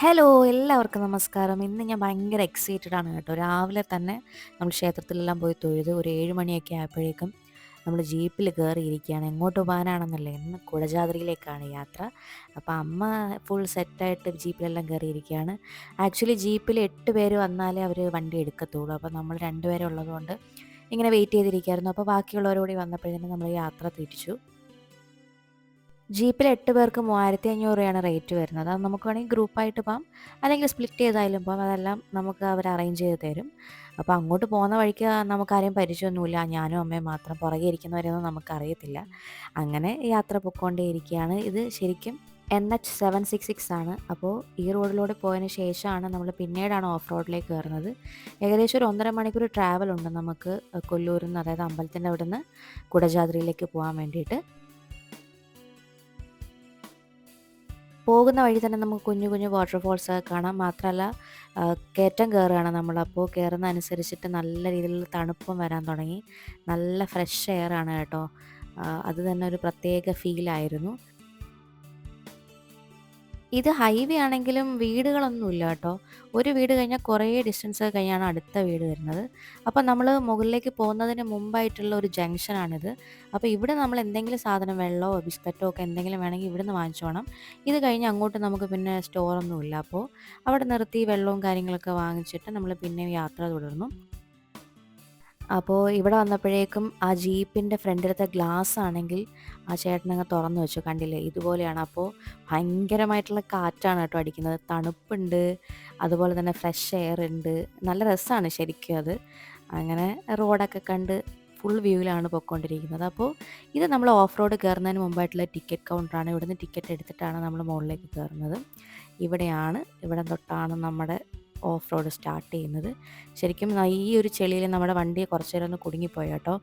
Hello എല്ലാവർക്കും നമസ്കാരം. ഇന്ന് ഞാൻ ഭയങ്കര എക്സൈറ്റഡ് ആണ് കേട്ടോ. രാവിലെ തന്നെ നമ്മൾ ക്ഷേത്രത്തിലെല്ലാം പോയി തൊഴുത് ഒരു ഏഴ് മണിയൊക്കെ ആയപ്പോഴേക്കും നമ്മൾ ജീപ്പിൽ കയറിയിരിക്കുകയാണ് എങ്ങോട്ട് പോകാനാണെന്നല്ലേ? ഇന്ന് കുടജാദ്രിയിലേക്കാണ് യാത്ര. അപ്പോൾ അമ്മ ഫുൾ സെറ്റായിട്ട് ജീപ്പിലെല്ലാം കയറിയിരിക്കുകയാണ് ആക്ച്വലി ജീപ്പിൽ എട്ട് പേര് വന്നാലേ അവർ വണ്ടി എടുക്കത്തുള്ളൂ. അപ്പോൾ നമ്മൾ രണ്ടുപേരെ ഉള്ളതുകൊണ്ട് ഇങ്ങനെ വെയിറ്റ് ചെയ്തിരിക്കുകയായിരുന്നു അപ്പോൾ ബാക്കിയുള്ളവരോടി വന്നപ്പോഴത്തേനും നമ്മൾ യാത്ര തിരിച്ചു. ജീപ്പിൽ എട്ട് പേർക്ക് മൂവായിരത്തി അഞ്ഞൂറ് രൂപയാണ് റേറ്റ് വരുന്നത്. അത് നമുക്ക് വേണമെങ്കിൽ ഗ്രൂപ്പായിട്ട് പോകാം. അല്ലെങ്കിൽ സ്പ്ലിറ്റ് ചെയ്തായാലും പോകാം. അതെല്ലാം നമുക്ക് അവർ അറേഞ്ച് ചെയ്ത് തരും. അപ്പോൾ അങ്ങോട്ട് പോകുന്ന വഴിക്ക് നമുക്കാരെയും പരിചയമൊന്നുമില്ല. ഞാനും അമ്മയും മാത്രം പുറകെ ഇരിക്കുന്നവരെയൊന്നും നമുക്കറിയത്തില്ല. അങ്ങനെ യാത്ര പൊയ്ക്കൊണ്ടേയിരിക്കുകയാണ്. ഇത് ശരിക്കും N H seven six six ആണ്. അപ്പോൾ ഈ റോഡിലൂടെ പോയതിന് ശേഷമാണ് നമ്മൾ പിന്നീടാണ് ഓഫ് റോഡിലേക്ക് കയറുന്നത്. ഏകദേശം ഒരു ഒന്നര മണിക്കൂർ ട്രാവൽ ഉണ്ട് നമുക്ക് കൊല്ലൂരിൽ നിന്ന് അതായത് അമ്പലത്തിന്റെ അവിടെ നിന്ന് കുടജാദ്രിയിലേക്ക് പോകാൻ വേണ്ടിയിട്ട്. പോകുന്ന വഴി തന്നെ നമുക്ക് കുഞ്ഞു കുഞ്ഞു വാട്ടർഫോൾസ് കാണാം. മാത്രമല്ല കയറ്റം കയറുകയാണ് നമ്മൾ. അപ്പോൾ കയറുന്ന അനുസരിച്ചിട്ട് നല്ല രീതിയിലുള്ള തണുപ്പും വരാൻ തുടങ്ങി. നല്ല ഫ്രഷ് എയർ ആണ് കേട്ടോ. അത് തന്നെ ഒരു പ്രത്യേക ഫീലായിരുന്നു ഇത് ഹൈവേ ആണെങ്കിലും വീടുകളൊന്നുമില്ല കേട്ടോ. ഒരു വീട് കഴിഞ്ഞാൽ കുറേ ഡിസ്റ്റൻസ് കഴിഞ്ഞാണ് അടുത്ത വീട് വരുന്നത്. അപ്പോൾ നമ്മൾ മുകളിലേക്ക് പോകുന്നതിന് മുമ്പായിട്ടുള്ള ഒരു ജംഗ്ഷനാണിത് അപ്പോൾ ഇവിടെ നമ്മൾ എന്തെങ്കിലും സാധനം വെള്ളമോ ബിസ്ക്കറ്റോ ഒക്കെ എന്തെങ്കിലും വേണമെങ്കിൽ ഇവിടുന്ന് വാങ്ങിച്ചോണം. ഇത് കഴിഞ്ഞ് അങ്ങോട്ട് നമുക്ക് പിന്നെ സ്റ്റോറൊന്നുമില്ല അപ്പോൾ അവിടെ നിർത്തി വെള്ളവും കാര്യങ്ങളൊക്കെ വാങ്ങിച്ചിട്ട് നമ്മൾ പിന്നെ യാത്ര തുടർന്നു. അപ്പോൾ ഇവിടെ വന്നപ്പോഴേക്കും ആ ജീപ്പിന്റെ ഫ്രണ്ടിലത്തെ ഗ്ലാസ് ആണെങ്കിൽ ആ ചേട്ടനങ്ങ് തുറന്നു വെച്ചു. കണ്ടില്ലേ? ഇതുപോലെയാണ്. അപ്പോൾ ഭയങ്കരമായിട്ടുള്ള കാറ്റാണ് കേട്ടോ അടിക്കുന്നത്. തണുപ്പുണ്ട്. അതുപോലെ തന്നെ ഫ്രഷ് എയർ ഉണ്ട്. നല്ല രസമാണ് ശരിക്കും അത്. അങ്ങനെ റോഡൊക്കെ കണ്ട് ഫുൾ വ്യൂവിലാണ് പോയിക്കൊണ്ടിരിക്കുന്നത്. അപ്പോൾ ഇത് നമ്മൾ ഓഫ് റോഡ് കയറുന്നതിന് മുമ്പായിട്ടുള്ള ടിക്കറ്റ് കൗണ്ടറാണ്. ഇവിടുന്ന് ടിക്കറ്റ് എടുത്തിട്ടാണ് നമ്മൾ മുകളിലേക്ക് കയറുന്നത്. ഇവിടെയാണ്. ഇവിടെ തൊട്ടാണ് നമ്മുടെ ഓഫ് റോഡ് സ്റ്റാർട്ട് ചെയ്യുന്നത്. ശരിക്കും ഈ ഒരു ചെളിയിൽ നമ്മുടെ വണ്ടി കുറച്ച് നേരം ഒന്ന് കുടുങ്ങിപ്പോയി കേട്ടോ.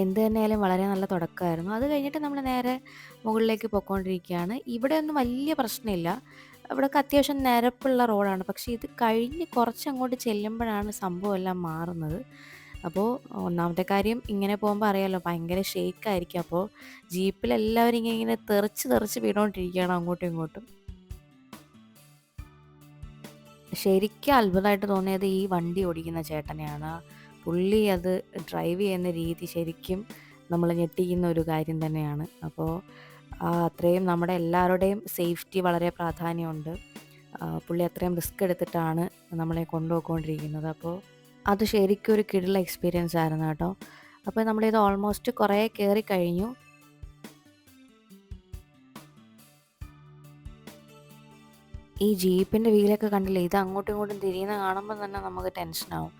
എന്ത് തന്നെയായാലും വളരെ നല്ല തുടക്കമായിരുന്നു. അത് കഴിഞ്ഞിട്ട് നമ്മൾ നേരെ മുകളിലേക്ക് പോയിക്കൊണ്ടിരിക്കുകയാണ് ഇവിടെ ഒന്നും വലിയ പ്രശ്നമില്ല. ഇവിടെയൊക്കെ അത്യാവശ്യം നിരപ്പുള്ള റോഡാണ്. പക്ഷേ ഇത് കഴിഞ്ഞ് കുറച്ച് അങ്ങോട്ട് ചെല്ലുമ്പോഴാണ് സംഭവം എല്ലാം മാറുന്നത്. അപ്പോൾ ഒന്നാമത്തെ കാര്യം ഇങ്ങനെ പോകുമ്പോൾ അറിയാമല്ലോ ഭയങ്കര ഷേക്കായിരിക്കും അപ്പോൾ ജീപ്പിൽ എല്ലാവരും ഇങ്ങനെ ഇങ്ങനെ തെറിച്ച് തെറിച്ച് വീണുകൊണ്ടിരിക്കുകയാണ് അങ്ങോട്ടും ഇങ്ങോട്ടും. ശരിക്കും അത്ഭുതമായിട്ട് തോന്നിയത് ഈ വണ്ടി ഓടിക്കുന്ന ചേട്ടനെയാണ്. പുള്ളി അത് ഡ്രൈവ് ചെയ്യുന്ന രീതി ശരിക്കും നമ്മൾ ഞെട്ടിക്കുന്ന ഒരു കാര്യം തന്നെയാണ്. അപ്പോൾ അത്രയും നമ്മുടെ എല്ലാവരുടെയും സേഫ്റ്റി വളരെ പ്രാധാന്യമുണ്ട്. പുള്ളി അത്രയും റിസ്ക് എടുത്തിട്ടാണ് നമ്മളെ കൊണ്ടുപോയിക്കൊണ്ടിരിക്കുന്നത്. അപ്പോൾ അത് ശരിക്കും ഒരു കിടുള്ള എക്സ്പീരിയൻസ് ആയിരുന്നു കേട്ടോ. അപ്പോൾ നമ്മളിത് ഓൾമോസ്റ്റ് കുറേ കയറി കഴിഞ്ഞു ഈ ജീപ്പിന്റെ വീലൊക്കെ കണ്ടില്ലേ? ഇത് അങ്ങോട്ടും ഇങ്ങോട്ടും തിരിയുന്ന കാണുമ്പോൾ തന്നെ നമുക്ക് ടെൻഷനാവും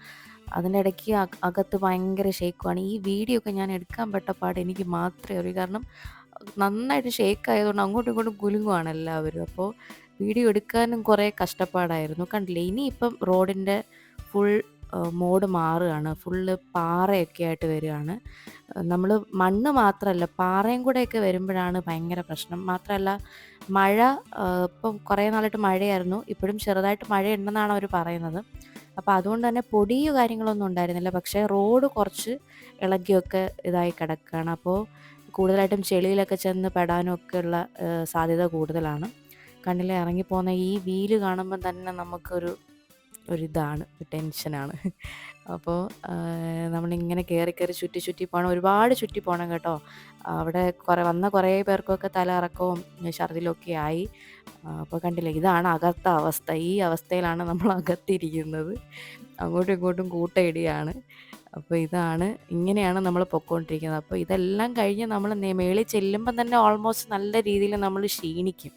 ഇടയ്ക്ക് അക- അകത്ത് ഭയങ്കര ഷേക്കുമാണ് ഈ വീഡിയോ ഒക്കെ ഞാൻ എടുക്കാൻ പെട്ട പാട് എനിക്ക് മാത്രമേ അറിയൂ. കാരണം നന്നായിട്ട് ഷേക്ക് ആയതുകൊണ്ട് അങ്ങോട്ടും ഇങ്ങോട്ടും കുലുങ്ങുവാണ് എല്ലാവരും. അപ്പോൾ വീഡിയോ എടുക്കാനും കുറേ കഷ്ടപ്പാടായിരുന്നു. കണ്ടില്ലേ? ഇനിയിപ്പം റോഡിന്റെ ഫുൾ മോഡ് മാറുകയാണ്. ഫുള്ള് പാറയൊക്കെ ആയിട്ട് വരികയാണ്. നമ്മൾ മണ്ണ് മാത്രമല്ല പാറയും കൂടെയൊക്കെ വരുമ്പോഴാണ് ഭയങ്കര പ്രശ്നം. മാത്രമല്ല മഴ ഇപ്പം കുറേ നാളായിട്ട് മഴയായിരുന്നു. ഇപ്പോഴും ചെറുതായിട്ട് മഴയുണ്ടെന്നാണ് അവർ പറയുന്നത്. അപ്പോൾ അതുകൊണ്ട് തന്നെ പൊടിയോ കാര്യങ്ങളൊന്നും ഉണ്ടായിരുന്നില്ല. പക്ഷേ റോഡ് കുറച്ച് ഇളകിയൊക്കെ ഇതായി കിടക്കുകയാണ്. അപ്പോൾ കൂടുതലായിട്ടും ചെളിയിലൊക്കെ ചെന്ന് പെടാനും ഒക്കെയുള്ള സാധ്യത കൂടുതലാണ്. കണ്ണിൽ ഇറങ്ങിപ്പോകുന്ന ഈ വീൽ കാണുമ്പോൾ തന്നെ നമുക്കൊരു ഒരിതാണ് ഒരു ടെൻഷനാണ്. അപ്പോൾ നമ്മളിങ്ങനെ കയറി കയറി ചുറ്റി ചുറ്റി പോകണം ഒരുപാട് ചുറ്റി പോകണം കേട്ടോ. അവിടെ കുറേ വന്ന കുറേ പേർക്കൊക്കെ തല ഇറക്കവും ഛർദിലൊക്കെ ആയി. അപ്പോൾ കണ്ടില്ലേ ഇതാണ് അകത്ത അവസ്ഥ. ഈ അവസ്ഥയിലാണ് നമ്മൾ അകത്തിരിക്കുന്നത്. അങ്ങോട്ടും ഇങ്ങോട്ടും കൂട്ടയിടിയാണ്. അപ്പോൾ ഇതാണ് ഇങ്ങനെയാണ് നമ്മൾ പൊയ്ക്കൊണ്ടിരിക്കുന്നത് അപ്പോൾ ഇതെല്ലാം കഴിഞ്ഞ് നമ്മൾ മേളിൽ ചെല്ലുമ്പം തന്നെ ഓൾമോസ്റ്റ് നല്ല രീതിയിൽ നമ്മൾ ക്ഷീണിക്കും.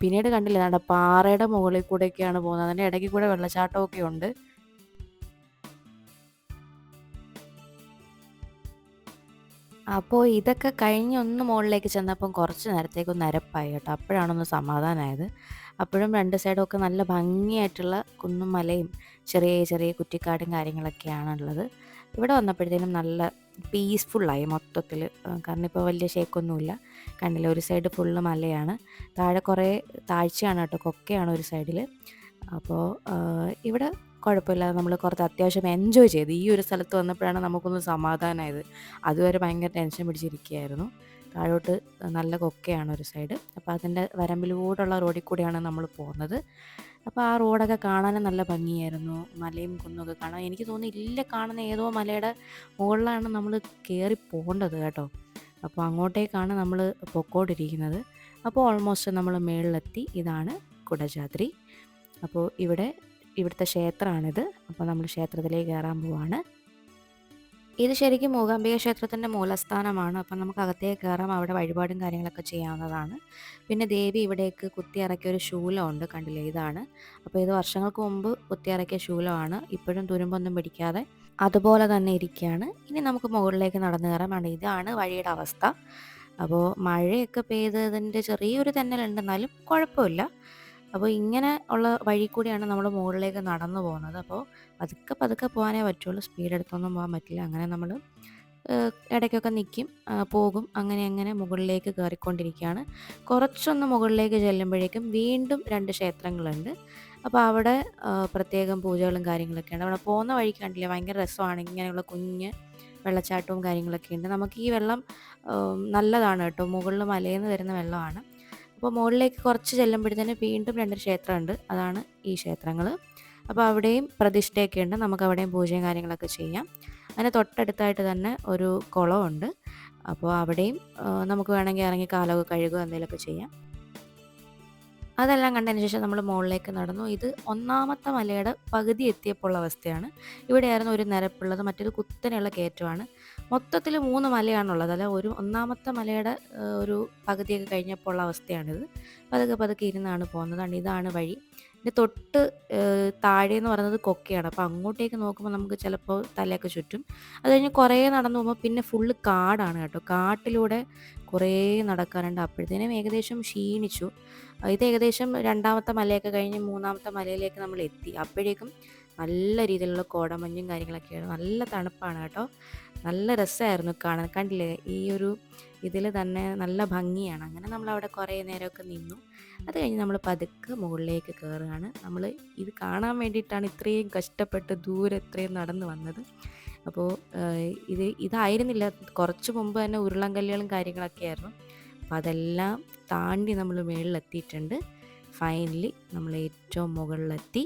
പിന്നീട് കണ്ടില്ല നമ്മുടെ പാറയുടെ മുകളിൽ കൂടെയൊക്കെയാണ് പോകുന്നത്. അതിന്റെ ഇടയ്ക്ക് കൂടെ വെള്ളച്ചാട്ടമൊക്കെ ഉണ്ട്. അപ്പോൾ ഇതൊക്കെ കഴിഞ്ഞ് ഒന്ന് മുകളിലേക്ക് ചെന്നപ്പം കുറച്ച് നേരത്തേക്ക് ഒന്ന് നിരപ്പായി കേട്ടോ. അപ്പോഴാണൊന്ന് സമാധാനമായത് അപ്പോഴും രണ്ട് സൈഡും ഒക്കെ നല്ല ഭംഗിയായിട്ടുള്ള കുന്നും മലയും ചെറിയ ചെറിയ കുറ്റിക്കാടും കാര്യങ്ങളൊക്കെയാണുള്ളത്. ഇവിടെ വന്നപ്പോഴത്തേനും നല്ല പീസ്ഫുള്ളായി മൊത്തത്തിൽ കാരണം ഇപ്പോൾ വലിയ ഷേക്കൊന്നുമില്ല കണ്ടില്ല ഒരു സൈഡ് ഫുള്ള് മലയാണ്. താഴെ കുറേ താഴ്ചയാണ് കേട്ടോ. കൊക്കയാണ് ഒരു സൈഡിൽ അപ്പോൾ ഇവിടെ കുഴപ്പമില്ലാതെ നമ്മൾ കുറച്ച് അത്യാവശ്യം എൻജോയ് ചെയ്ത്. ഈ ഒരു സ്ഥലത്ത് വന്നപ്പോഴാണ് നമുക്കൊന്ന് സമാധാനമായത് അതുവരെ ഭയങ്കര ടെൻഷൻ പിടിച്ചിരിക്കുകയായിരുന്നു. താഴോട്ട് നല്ല കൊക്കയാണ് ഒരു സൈഡ് അപ്പോൾ അതിന്റെ വരമ്പിലൂടെയുള്ള റോഡിൽ കൂടിയാണ് നമ്മൾ പോകുന്നത്. അപ്പോൾ ആ റോഡൊക്കെ കാണാനും നല്ല ഭംഗിയായിരുന്നു. മലയും കുന്നൊക്കെ കാണാൻ. എനിക്ക് തോന്നുന്നു ഇല്ല കാണുന്ന ഏതോ മലയുടെ മുകളിലാണ് നമ്മൾ കയറി പോകേണ്ടത് കേട്ടോ. അപ്പോൾ അങ്ങോട്ടേക്കാണ് നമ്മൾ പൊക്കോണ്ടിരിക്കുന്നത്. അപ്പോൾ ഓൾമോസ്റ്റ് നമ്മൾ മേളിലെത്തി. ഇതാണ് കുടജാദ്രി അപ്പോൾ ഇവിടെ ഇവിടുത്തെ ക്ഷേത്രമാണിത്. അപ്പോൾ നമ്മൾ ക്ഷേത്രത്തിലേക്ക് കയറാൻ പോവാണ്. ഇത് ശരിക്കും മൂകാംബിക ക്ഷേത്രത്തിന്റെ മൂലസ്ഥാനമാണ്. അപ്പം നമുക്ക് അകത്തേക്ക് കയറാം. അവിടെ വഴിപാടും കാര്യങ്ങളൊക്കെ ചെയ്യാവുന്നതാണ്. പിന്നെ ദേവി ഇവിടേക്ക് കുത്തിയിറക്കിയ ഒരു ശൂലമുണ്ട്. കണ്ടില്ലേ? ഇതാണ്. അപ്പോൾ ഇത് വർഷങ്ങൾക്ക് മുമ്പ് കുത്തിയിറക്കിയ ശൂലമാണ്. ഇപ്പോഴും തുരുമ്പൊന്നും പിടിക്കാതെ അതുപോലെ തന്നെ ഇരിക്കുകയാണ്. ഇനി നമുക്ക് മുകളിലേക്ക് നടന്നു കയറാം. ഇതാണ് വഴിയുടെ അവസ്ഥ. അപ്പോൾ മഴയൊക്കെ പെയ്തതിന്റെ ചെറിയൊരു തെന്നലുണ്ടെന്നാലും കുഴപ്പമില്ല. അപ്പോൾ ഇങ്ങനെ ഉള്ള വഴി കൂടിയാണ് നമ്മൾ മുകളിലേക്ക് നടന്നു പോകുന്നത്. അപ്പോൾ പതുക്കെ പതുക്കെ പോകാനേ പറ്റുള്ളൂ. സ്പീഡ് എടുത്തൊന്നും പോകാൻ പറ്റില്ല. അങ്ങനെ നമ്മൾ ഇടയ്ക്കൊക്കെ നിൽക്കും പോകും. അങ്ങനെ അങ്ങനെ മുകളിലേക്ക് കയറിക്കൊണ്ടിരിക്കുകയാണ്. കുറച്ചൊന്ന് മുകളിലേക്ക് ചെല്ലുമ്പോഴേക്കും വീണ്ടും രണ്ട് ക്ഷേത്രങ്ങളുണ്ട്. അപ്പോൾ അവിടെ പ്രത്യേകം പൂജകളും കാര്യങ്ങളൊക്കെയാണ് അവിടെ പോകുന്ന വഴി കണ്ടില്ലേ? ഭയങ്കര രസമാണ്. ഇങ്ങനെയുള്ള കുഞ്ഞ് വെള്ളച്ചാട്ടവും കാര്യങ്ങളൊക്കെ ഉണ്ട് നമുക്ക് ഈ വെള്ളം നല്ലതാണ് കേട്ടോ. മുകളിൽ മലയിൽ നിന്ന് വരുന്ന വെള്ളമാണ്. അപ്പോൾ മുകളിലേക്ക് കുറച്ച് ചെല്ലുമ്പോഴത്തേന് വീണ്ടും രണ്ട് ക്ഷേത്രമുണ്ട്. അതാണ് ഈ ക്ഷേത്രങ്ങൾ അപ്പോൾ അവിടെയും പ്രതിഷ്ഠയൊക്കെ ഉണ്ട്. നമുക്ക് അവിടെയും പൂജയും കാര്യങ്ങളൊക്കെ ചെയ്യാം. അതിന് തൊട്ടടുത്തായിട്ട് തന്നെ ഒരു കുളമുണ്ട്. അപ്പോൾ അവിടെയും നമുക്ക് വേണമെങ്കിൽ ഇറങ്ങി കാലമൊക്കെ കഴുകുക എന്തെങ്കിലുമൊക്കെ ചെയ്യാം. അതെല്ലാം കണ്ടതിന് ശേഷം നമ്മൾ മുകളിലേക്ക് നടന്നു. ഇത് ഒന്നാമത്തെ മലയുടെ പകുതി എത്തിയപ്പോൾ ഉള്ള അവസ്ഥയാണ്. ഇവിടെയായിരുന്നു ഒരു നിരപ്പുള്ളത്. മറ്റൊരു കുത്തനെയുള്ള കയറ്റമാണ്. മൊത്തത്തിൽ മൂന്ന് മലയാണുള്ളത്. അല്ല ഒരു ഒന്നാമത്തെ മലയുടെ ഒരു പകുതിയൊക്കെ കഴിഞ്ഞപ്പോൾ ഉള്ള അവസ്ഥയാണിത്. പതുക്കെ പതുക്കെ ഇരുന്നാണ് പോകുന്നത്. ഇതാണ് വഴി. ഇതിന്റെ തൊട്ട് താഴെ എന്ന് പറയുന്നത് കൊക്കയാണ്. അപ്പോൾ അങ്ങോട്ടേക്ക് നോക്കുമ്പോൾ നമുക്ക് ചിലപ്പോൾ തലയൊക്കെ ചുറ്റും. അത് കഴിഞ്ഞ് കുറേ നടന്നു പോകുമ്പോൾ പിന്നെ ഫുള്ള് കാടാണ് കേട്ടോ. കാട്ടിലൂടെ കുറേ നടക്കാനുണ്ട്. അപ്പോഴത്തേനും ഏകദേശം ക്ഷീണിച്ചു. ഇത് ഏകദേശം രണ്ടാമത്തെ മലയൊക്കെ കഴിഞ്ഞ് മൂന്നാമത്തെ മലയിലേക്ക് നമ്മൾ എത്തി. അപ്പോഴേക്കും നല്ല രീതിയിലുള്ള കോടമഞ്ഞും കാര്യങ്ങളൊക്കെയാണ്. നല്ല തണുപ്പാണ് കേട്ടോ. നല്ല രസമായിരുന്നു കാണാൻ. കണ്ടില്ലേ? ഈ ഒരു ഇതിൽ തന്നെ നല്ല ഭംഗിയാണ്. അങ്ങനെ നമ്മൾ അവിടെ കുറേ നേരമൊക്കെ നിന്നു. അത് കഴിഞ്ഞ് നമ്മൾ പതുക്കെ മുകളിലേക്ക് കയറുകയാണ്. നമ്മൾ ഇത് കാണാൻ വേണ്ടിയിട്ടാണ് ഇത്രയും കഷ്ടപ്പെട്ട് ദൂരെ ഇത്രയും നടന്നു വന്നത്. അപ്പോൾ ഇത് ഇതായിരുന്നില്ല. കുറച്ച് മുമ്പ് തന്നെ ഉരുളൻകല്ലുകളും കാര്യങ്ങളൊക്കെ ആയിരുന്നു. അപ്പം അതെല്ലാം താണ്ടി നമ്മൾ മുകളിലെത്തിയിട്ടുണ്ട് ഫൈനലി നമ്മൾ ഏറ്റവും മുകളിലെത്തി.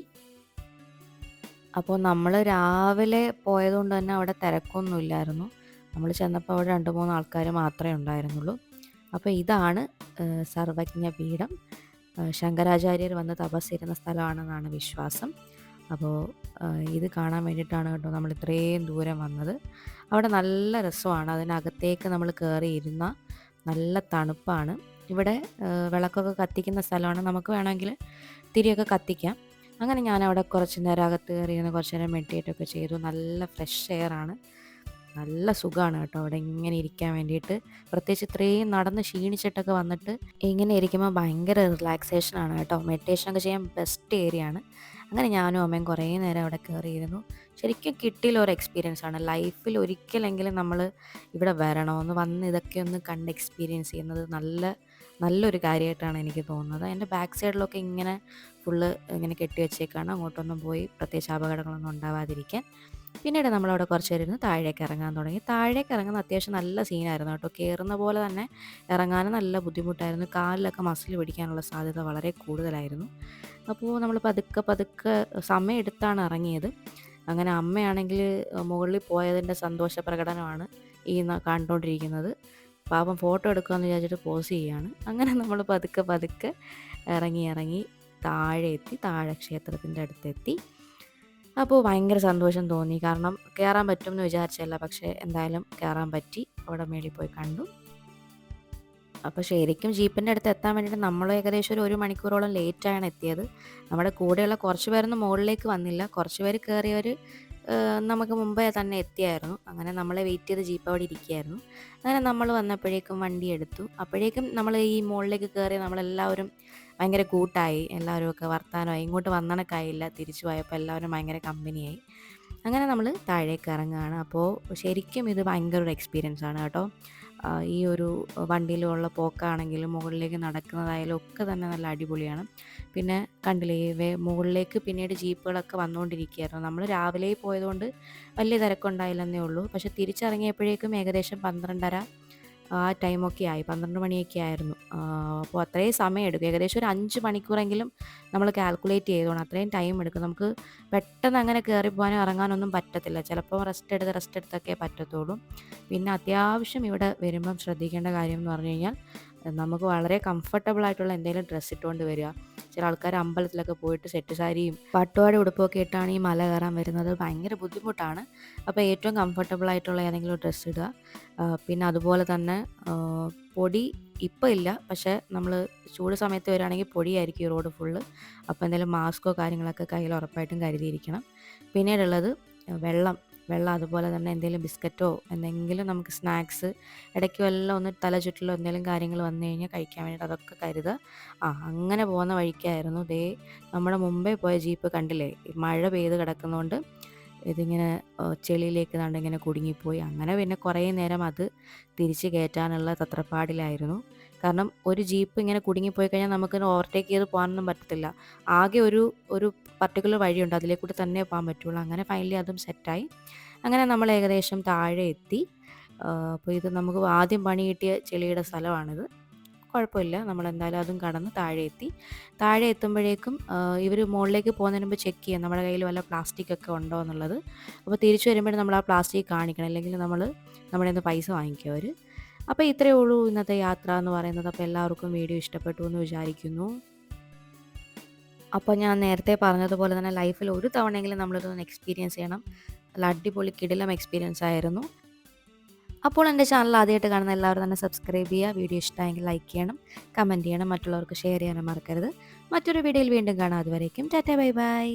അപ്പോൾ നമ്മൾ രാവിലെ പോയതുകൊണ്ട് തന്നെ അവിടെ തിരക്കൊന്നുമില്ലായിരുന്നു. നമ്മൾ ചെന്നപ്പോൾ അവിടെ രണ്ട് മൂന്ന് ആൾക്കാർ മാത്രമേ ഉണ്ടായിരുന്നുള്ളൂ. അപ്പോൾ ഇതാണ് സർവജ്ഞ പീഠം. ശങ്കരാചാര്യർ വന്ന് തപസ്സിരുന്ന സ്ഥലമാണെന്നാണ് വിശ്വാസം. അപ്പോൾ ഇത് കാണാൻ വേണ്ടിയിട്ടാണ് കേട്ടോ നമ്മൾ ഇത്രയും ദൂരം വന്നത്. അവിടെ നല്ല രസമാണ്. അതിനകത്തേക്ക് നമ്മൾ കയറി ഇരുന്ന നല്ല തണുപ്പാണ്. ഇവിടെ വിളക്കൊക്കെ കത്തിക്കുന്ന സ്ഥലമാണ്. നമുക്ക് വേണമെങ്കിൽ തിരിയൊക്കെ കത്തിക്കാം. അങ്ങനെ ഞാൻ അവിടെ കുറച്ച് നേരം അകത്ത് കയറിയിരുന്ന് കുറച്ച് നേരം മെഡിറ്റേറ്റൊക്കെ ചെയ്തു. നല്ല ഫ്രഷ് എയർ ആണ്. നല്ല സുഖമാണ് കേട്ടോ അവിടെ ഇങ്ങനെ ഇരിക്കാൻ വേണ്ടിയിട്ട്. പ്രത്യേകിച്ച് ഇത്രയും നടന്ന് ക്ഷീണിച്ചിട്ടൊക്കെ വന്നിട്ട് ഇങ്ങനെ ഇരിക്കുമ്പോൾ ഭയങ്കര റിലാക്സേഷൻ ആണ് കേട്ടോ. മെഡിറ്റേഷനൊക്കെ ചെയ്യാൻ ബെസ്റ്റ് ഏരിയ ആണ്. അങ്ങനെ ഞാനും അമ്മയും കുറേ നേരം അവിടെ കയറിയിരുന്നു ശരിക്കും കിട്ടിയുള്ള ഒരു എക്സ്പീരിയൻസ് ആണ്. ലൈഫിൽ ഒരിക്കലെങ്കിലും നമ്മൾ ഇവിടെ വരണമെന്ന് വന്ന് ഇതൊക്കെ ഒന്ന് കണ്ട് എക്സ്പീരിയൻസ് ചെയ്യുന്നത് നല്ല നല്ലൊരു കാര്യമായിട്ടാണ് എനിക്ക് തോന്നുന്നത്. എന്റെ ബാക്ക് സൈഡിലൊക്കെ ഇങ്ങനെ ഫുള്ള് ഇങ്ങനെ കെട്ടി വെച്ചേക്കാണ്. അങ്ങോട്ടൊന്നും പോയി പ്രത്യേകിച്ച് അപകടങ്ങളൊന്നും ഉണ്ടാവാതിരിക്കാൻ. പിന്നീട് നമ്മളവിടെ കുറച്ച് നേരം ഇരുന്ന് താഴേക്ക് ഇറങ്ങാൻ തുടങ്ങി. താഴേക്ക് ഇറങ്ങുന്ന അത്യാവശ്യം നല്ല സീനായിരുന്നു കേട്ടോ. കയറുന്ന പോലെ തന്നെ ഇറങ്ങാനും നല്ല ബുദ്ധിമുട്ടായിരുന്നു. കാലിലൊക്കെ മസിൽ പിടിക്കാനുള്ള സാധ്യത വളരെ കൂടുതലായിരുന്നു. അപ്പോൾ നമ്മൾ പതുക്കെ പതുക്കെ സമയം എടുത്താണ് ഇറങ്ങിയത്. അങ്ങനെ അമ്മയാണെങ്കിൽ മുകളിൽ പോയതിന്റെ സന്തോഷ പ്രകടനമാണ് ഈ കണ്ടുകൊണ്ടിരിക്കുന്നത്. പാപം ഫോട്ടോ എടുക്കാമെന്ന് വിചാരിച്ചിട്ട് പോസ് ചെയ്യുകയാണ്. അങ്ങനെ നമ്മൾ പതുക്കെ പതുക്കെ ഇറങ്ങി ഇറങ്ങി താഴെ എത്തി താഴെ ക്ഷേത്രത്തിന്റെ അടുത്തെത്തി. അപ്പോൾ ഭയങ്കര സന്തോഷം തോന്നി. കാരണം കയറാൻ പറ്റുമെന്ന് വിചാരിച്ചല്ല പക്ഷേ എന്തായാലും കയറാൻ പറ്റി. അവിടെ മേളിൽ പോയി കണ്ടു. അപ്പോൾ ശരിക്കും ജീപ്പിന്റെ അടുത്ത് എത്താൻ വേണ്ടിയിട്ട് നമ്മൾ ഏകദേശം ഒരു ഒരു മണിക്കൂറോളം ലേറ്റാണ് എത്തിയത്. നമ്മുടെ കൂടെയുള്ള കുറച്ച് പേരൊന്നും മുകളിലേക്ക് വന്നില്ല. കുറച്ച് പേര് കയറിയവർ നമുക്ക് മുമ്പേ തന്നെ എത്തിയായിരുന്നു. അങ്ങനെ നമ്മളെ വെയിറ്റ് ചെയ്ത് ജീപ്പ് അവിടെ ഇരിക്കുകയായിരുന്നു. അങ്ങനെ നമ്മൾ വന്നപ്പോഴേക്കും വണ്ടി എടുത്തു. അപ്പോഴേക്കും നമ്മൾ ഈ മുകളിലേക്ക് കയറി നമ്മളെല്ലാവരും ഭയങ്കര കൂട്ടായി. എല്ലാവരും ഒക്കെ വർത്താനമായി. ഇങ്ങോട്ട് വന്നണക്കായില്ല. തിരിച്ചു പോയപ്പോൾ എല്ലാവരും ഭയങ്കര കമ്പനിയായി. അങ്ങനെ നമ്മൾ താഴേക്ക് ഇറങ്ങുകയാണ് അപ്പോൾ ശരിക്കും ഇത് ഭയങ്കര ഒരു എക്സ്പീരിയൻസ് ആണ് കേട്ടോ. ഈ ഒരു വണ്ടിയിലുള്ള പോക്കാണെങ്കിലും മുകളിലേക്ക് നടക്കുന്നതായാലും ഒക്കെ തന്നെ നല്ല അടിപൊളിയാണ്. പിന്നെ കണ്ടില്ലേ മുകളിലേക്ക് പിന്നീട് ജീപ്പുകളൊക്കെ വന്നുകൊണ്ടിരിക്കുകയായിരുന്നു നമ്മൾ രാവിലെ പോയതുകൊണ്ട് വലിയ തിരക്കുണ്ടായില്ലെന്നേ ഉള്ളൂ. പക്ഷെ തിരിച്ചിറങ്ങിയപ്പോഴേക്കും ഏകദേശം പന്ത്രണ്ടര ആ ടൈമൊക്കെ ആയി. പന്ത്രണ്ട് മണിയൊക്കെ ആയിരുന്നു. അപ്പോൾ അത്രയും സമയം എടുക്കും ഏകദേശം ഒരു അഞ്ച് മണിക്കൂറെങ്കിലും നമ്മൾ കാൽക്കുലേറ്റ് ചെയ്തോണം. അത്രയും ടൈം എടുക്കും നമുക്ക് പെട്ടെന്ന് അങ്ങനെ കയറി പോകാനോ ഇറങ്ങാനൊന്നും പറ്റത്തില്ല. ചിലപ്പോൾ റെസ്റ്റ് എടുത്ത് റെസ്റ്റ് എടുത്തൊക്കെ പറ്റത്തുള്ളൂ പിന്നെ അത്യാവശ്യം ഇവിടെ വരുമ്പം ശ്രദ്ധിക്കേണ്ട കാര്യം എന്ന് പറഞ്ഞു കഴിഞ്ഞാൽ നമുക്ക് വളരെ കംഫർട്ടബിൾ ആയിട്ടുള്ള എന്തെങ്കിലും ഡ്രസ്സ് ഇട്ടുകൊണ്ട് വരിക. ചില ആൾക്കാർ അമ്പലത്തിലൊക്കെ പോയിട്ട് സെറ്റ് സാരിയും പട്ടുവാടി ഉടുപ്പൊക്കെ ഇട്ടാണ് ഈ മല കയറാൻ വരുന്നത്. ഭയങ്കര ബുദ്ധിമുട്ടാണ്. അപ്പോൾ ഏറ്റവും കംഫർട്ടബിൾ ആയിട്ടുള്ള ഏതെങ്കിലും ഡ്രസ്സ് ഇടുക. പിന്നെ അതുപോലെ തന്നെ പൊടി ഇപ്പോൾ ഇല്ല. പക്ഷേ നമ്മൾ ചൂട് സമയത്ത് വരികയാണെങ്കിൽ പൊടിയായിരിക്കും റോഡ് ഫുള്ള് അപ്പോൾ എന്തെങ്കിലും മാസ്കോ കാര്യങ്ങളൊക്കെ കയ്യിൽ ഉറപ്പായിട്ടും കരുതിയിരിക്കണം. പിന്നീടുള്ളത് വെള്ളം. വെള്ളം അതുപോലെ തന്നെ എന്തെങ്കിലും ബിസ്ക്കറ്റോ എന്തെങ്കിലും നമുക്ക് സ്നാക്സ് ഇടയ്ക്ക് വല്ലതും ഒന്ന് തല ചുറ്റിലോ എന്തെങ്കിലും കാര്യങ്ങൾ വന്നു കഴിഞ്ഞാൽ കഴിക്കാൻ വേണ്ടിയിട്ട് അതൊക്കെ കരുതുക ആ അങ്ങനെ പോകുന്ന വഴിക്കായിരുന്നു. ദേ നമ്മുടെ മുമ്പേ പോയ ജീപ്പ് കണ്ടില്ലേ? മഴ പെയ്ത് കിടക്കുന്നതുകൊണ്ട് ഇതിങ്ങനെ ചെളിയിലേക്ക് ഇങ്ങനെ കുടുങ്ങിപ്പോയി. അങ്ങനെ പിന്നെ കുറേ നേരം അത് തിരിച്ച് കയറ്റാനുള്ള തത്രപ്പാടിലായിരുന്നു. കാരണം ഒരു ജീപ്പ് ഇങ്ങനെ കുടുങ്ങിപ്പോയി കഴിഞ്ഞാൽ നമുക്ക് ഓവർടേക്ക് ചെയ്ത് പോകാനൊന്നും പറ്റത്തില്ല. ആകെ ഒരു ഒരു പർട്ടിക്കുലർ വഴിയുണ്ട്. അതിലേക്കൂടി തന്നെ പോകാൻ പറ്റുള്ളൂ. അങ്ങനെ ഫൈനലി അതും സെറ്റായി അങ്ങനെ നമ്മൾ ഏകദേശം താഴെ എത്തി. അപ്പോൾ ഇത് നമുക്ക് ആദ്യം പണി കിട്ടിയ ചെളിയുടെ സ്ഥലമാണിത്. കുഴപ്പമില്ല. നമ്മൾ എന്തായാലും അതും കടന്ന് താഴെ എത്തി. താഴെ എത്തുമ്പോഴേക്കും ഇവർ മുകളിലേക്ക് പോകുന്നതിന് മുമ്പ് ചെക്ക് ചെയ്യാം. നമ്മുടെ കയ്യിൽ വല്ല പ്ലാസ്റ്റിക് ഒക്കെ ഉണ്ടോ എന്നുള്ളത്. അപ്പോൾ തിരിച്ചു വരുമ്പോഴും നമ്മൾ ആ പ്ലാസ്റ്റിക് കാണിക്കണം. അല്ലെങ്കിൽ നമ്മൾ നമ്മുടെ നിന്ന് പൈസ വാങ്ങിക്കും അവർ അപ്പോൾ ഇത്രയേ ഉള്ളൂ ഇന്നത്തെ യാത്ര എന്ന് പറയുന്നത്. അപ്പോൾ എല്ലാവർക്കും വീഡിയോ ഇഷ്ടപ്പെട്ടു എന്ന് വിചാരിക്കുന്നു. അപ്പോൾ ഞാൻ നേരത്തെ പറഞ്ഞതുപോലെ തന്നെ ലൈഫിൽ ഒരു തവണയെങ്കിലും നമ്മളിതൊന്ന് എക്സ്പീരിയൻസ് ചെയ്യണം. നല്ല അടിപൊളി കിടിലം എക്സ്പീരിയൻസ് ആയിരുന്നു. അപ്പോൾ എന്റെ ചാനൽ ആദ്യമായിട്ട് കാണുന്ന എല്ലാവരും തന്നെ സബ്സ്ക്രൈബ് ചെയ്യുക. വീഡിയോ ഇഷ്ടമായെങ്കിൽ ലൈക്ക് ചെയ്യണം കമന്റ് ചെയ്യണം മറ്റുള്ളവർക്ക് ഷെയർ ചെയ്യാനും മറക്കരുത്. മറ്റൊരു വീഡിയോയിൽ വീണ്ടും കാണാം. അതുവരേക്കും ടാറ്റ ബൈ ബൈ.